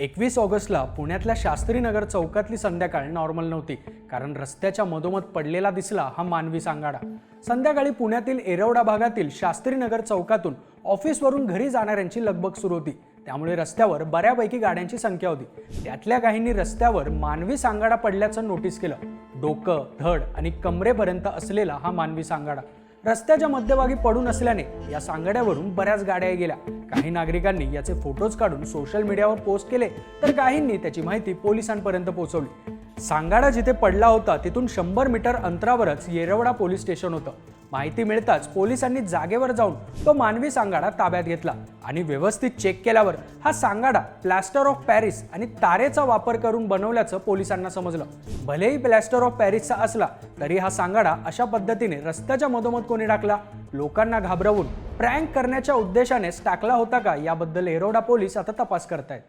एकवीस ऑगस्टला पुण्यातल्या शास्त्रीनगर चौकातली संध्याकाळ नॉर्मल नव्हती कारण रस्त्याच्या मधोमध पडलेला दिसला हा मानवी सांगाडा. संध्याकाळी पुण्यातील एरवडा भागातील शास्त्रीनगर चौकातून ऑफिसवरून घरी जाणाऱ्यांची लगबग सुरू होती. त्यामुळे रस्त्यावर बऱ्यापैकी गाड्यांची संख्या होती. त्यातल्या काहींनी रस्त्यावर मानवी सांगाडा पडल्याचं नोटीस केलं. डोकं धड आणि कमरेपर्यंत असलेला हा मानवी सांगाडा. रस्त्याच्या मध्यभागी पडून असल्याने या सांगाड्यावरून बऱ्याच गाड्या गेल्या. काही नागरिकांनी याचे फोटोज काढून सोशल मीडियावर पोस्ट केले तर काहींनी त्याची माहिती पोलिसांपर्यंत पोहोचवली. सांगाडा जिथे पडला होता तिथून शंभर मीटर अंतरावरच येरवडा पोलीस स्टेशन होतं. माहिती मिळताच पोलिसांनी जागेवर जाऊन तो मानवी सांगाडा ताब्यात घेतला आणि व्यवस्थित चेक केल्यावर हा सांगाडा प्लॅस्टर ऑफ पॅरिस आणि तारेचा वापर करून बनवल्याचं पोलिसांना समजलं. भलेही प्लॅस्टर ऑफ पॅरिसचा असला तरी हा सांगाडा अशा पद्धतीने रस्त्याच्या मधोमध कोणी टाकला? लोकांना घाबरवून प्रँक करण्याच्या उद्देशानेच टाकला होता का? याबद्दल एरोडा पोलीस आता तपास करतायत.